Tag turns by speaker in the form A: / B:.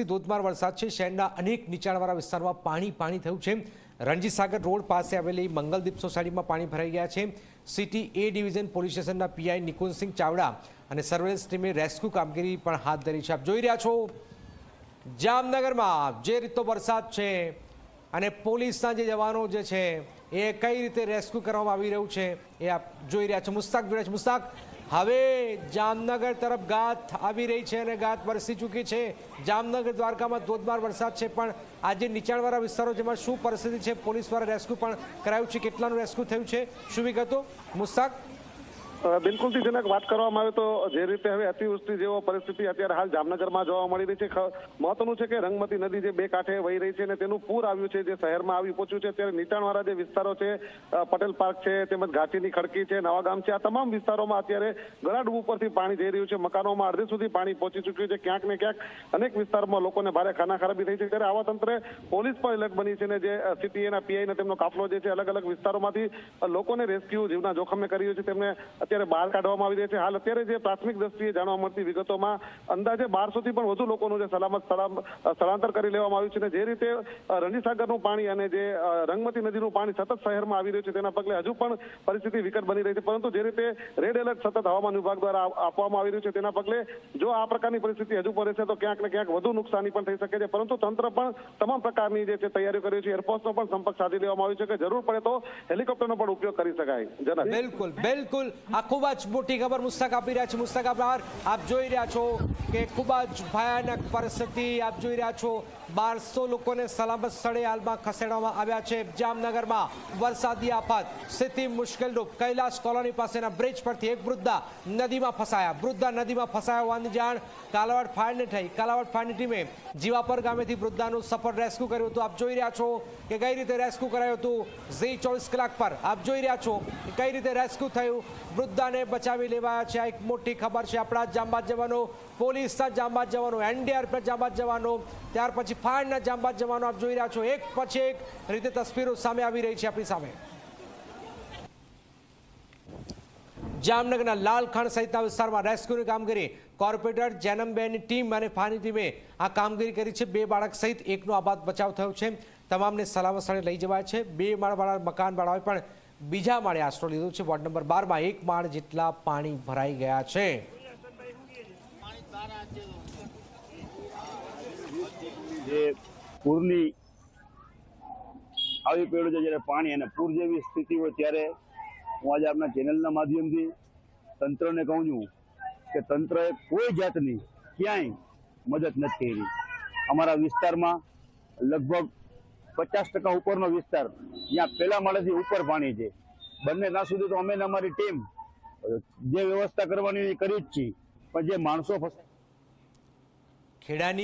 A: દિવસથી ધોધમાર વરસાદ છે. શહેરના અનેક નીચાણવાળા વિસ્તારમાં પાણી પાણી થયું છે. રણજીત સાગર રોડ પાસે આવેલી મંગલદીપ સોસાયટીમાં પાણી ભરાઈ ગયા છે. સિટી એ ડિવિઝન પોલીસ સ્ટેશનના પીઆઈ નિકુંજસિંહ ચાવડા અને સર્વેલન્સ ટીમે રેસ્ક્યુ કામગીરી પણ હાથ ધરી છે. આપ જોઈ રહ્યા છો. જામનગરમાં જે રીતનો વરસાદ છે અને પોલીસના જે જવાનો જે છે, એ કઈ રીતે રેસ્ક્યુ કરવામાં આવી રહ્યું છે, એ આપ જોઈ રહ્યા છો. મુસ્તાક જોઈ રહ્યા છે. મુસ્તાક, હવે જામનગર તરફ ગાત આવી રહી છે અને ગાત વરસી ચૂકી છે. જામનગર દ્વારકામાં ધોધમાર વરસાદ છે, પણ આજે નીચાણવાળા વિસ્તારો જેમાં શું પરિસ્થિતિ છે, પોલીસ દ્વારા રેસ્ક્યુ પણ કરાયું છે, કેટલાનું રેસ્ક્યુ થયું છે, શું વિગતો? મુસ્તાક?
B: બિલકુલથી જનક વાત કરવામાં આવે તો જે રીતે હવે અતિવૃષ્ટિ જેવો પરિસ્થિતિ અત્યારે હાલ જામનગરમાં જોવા મળી રહી છે. મહત્વનું છે કે રંગમતી નદી જે બે કાંઠે વહી રહી છે અને તેનું પૂર આવ્યું છે, જે શહેરમાં આવી પહોંચ્યું છે. અત્યારે નીચાણવાળા જે વિસ્તારો છે પટેલ પાર્ક છે, તેમજ ઘાટીની ખડકી છે, નવા ગામ છે, આ તમામ વિસ્તારોમાં અત્યારે ગળાડૂબ ઉપરથી પાણી જઈ રહ્યું છે. મકાનોમાં અડધે સુધી પાણી પહોંચી ચૂક્યું છે. ક્યાંક ને ક્યાંક અનેક વિસ્તારમાં લોકોને ભારે ખાનાખરાબી થઈ છે. ત્યારે આવા તંત્રે પોલીસ પણ એલર્ટ બની છે ને જે સિટી એના પીઆઈ તેમનો કાફલો જે છે, અલગ અલગ વિસ્તારોમાંથી લોકોને રેસ્ક્યુ જીવના જોખમે કર્યું છે. તેમને અત્યારે બહાર કાઢવામાં આવી રહી છે. હાલ અત્યારે જે પ્રાથમિક દ્રષ્ટિએ જાણવા મળતી વિગતોમાં અંદાજે બારસો પણ વધુ લોકોનું જે સલામત સ્થળાંતર કરી લેવામાં આવ્યું છે અને જે રીતે રણજીસાગરનું પાણી અને જે રંગમતી નદીનું પાણી સતત શહેરમાં આવી રહ્યું છે તેના પગલે હજુ પણ પરિસ્થિતિ વિકટ બની રહી છે. પરંતુ જે રીતે રેડ એલર્ટ સતત હવામાન વિભાગ દ્વારા આપવામાં આવી રહ્યું છે તેના પગલે જો આ પ્રકારની પરિસ્થિતિ હજુ પણ રહેશે તો ક્યાંક ને ક્યાંક વધુ નુકસાની પણ થઈ શકે છે. પરંતુ તંત્ર પણ તમામ પ્રકારની જે તૈયારીઓ કરી છે. એરફોર્સનો પણ સંપર્ક સાધી લેવામાં આવ્યો છે કે જરૂર પડે તો હેલિકોપ્ટરનો પણ ઉપયોગ કરી શકાય. જનક
A: બિલકુલ બિલકુલ. આ ખૂબ જ મોટી ખબર મુસ્તાક આપી રહ્યા છે. મુસ્તાક આભાર આપ જોઈ રહ્યા છો કે ખૂબ જ ભયાનક પરિસ્થિતિ આપ જોઈ રહ્યા છો. બારસો લોકોને સલામત સ્થળે હાલમાં ખસેડવામાં આવ્યા છે. જામનગરમાં વરસાદી આફત, સ્થિતિ મુશ્કેલરૂપ કૈલાસ કોલોની પાસેના બ્રિજ પરથી એક વૃદ્ધા નદીમાં ફસાયા. વૃદ્ધા નદીમાં ફસાયા હોવાની જાણ કાલાવાડ ફાયરને થઈ. કાલાવાડ ફાયરની ટીમે જીવાપર ગામેથી વૃદ્ધાનું સફળ રેસ્ક્યુ કર્યું હતું. આપ જોઈ રહ્યા છો કે કઈ રીતે રેસ્ક્યુ કરાયું હતું. ઝી ચોવીસ કલાક પર આપ જોઈ રહ્યા છો કઈ રીતે રેસ્ક્યુ થયું. વૃદ્ધાને બચાવી લેવાયા છે. આ એક મોટી ખબર છે. આપણા જાંબાજ જવાનો, પોલીસના જાંબાજ જવાનો એનડીઆરએફના જાંબાજ જવાનો, ત્યાર પછી ફાયરના જાંબાજ જવાનો આપ જોઈ રહ્યા છો. એક પછી એક રીતે તસવીરો સામે આવી રહી છે આપણી સામે. જામનગરના લાલખાણ સહિતના વિસ્તારમાં રેસ્ક્યુની કામગીરી. કોર્પોરેટર જેનમબેનની ટીમ અને ફાની ટીમે આ કામગીરી કરી છે. બે બાળક સહિત એકનો આબાદ બચાવ થયો છે. તમામને સલામત સ્થળે લઈ જવાય છે. બે માળવાળા મકાનવાળાઓએ પણ બીજા માળે આશરો લીધો છે. વોર્ડ નંબર બારમાં એક માળ જેટલા પાણી ભરાઈ ગયા છે.
C: જે પૂરની આવી પેડું છે જ્યારે પાણી અને પૂર જેવી સ્થિતિ હોય ત્યારે હું આજે આપના ચેનલના માધ્યમથી તંત્રને કહું છું કે તંત્રએ કોઈ જાતની ક્યાંય મદદ નથી કરી. અમારા વિસ્તારમાં લગભગ પચાસ ટકા ઉપરનો વિસ્તાર. જ્યાં પહેલા માળેથી ઉપર પાણી છે. બંને ત્યાં સુધી તો અમે ને અમારી ટીમ જે વ્યવસ્થા કરવાની કરી જ છીએ. પણ જે માણસો ફસાય
A: ખેડાની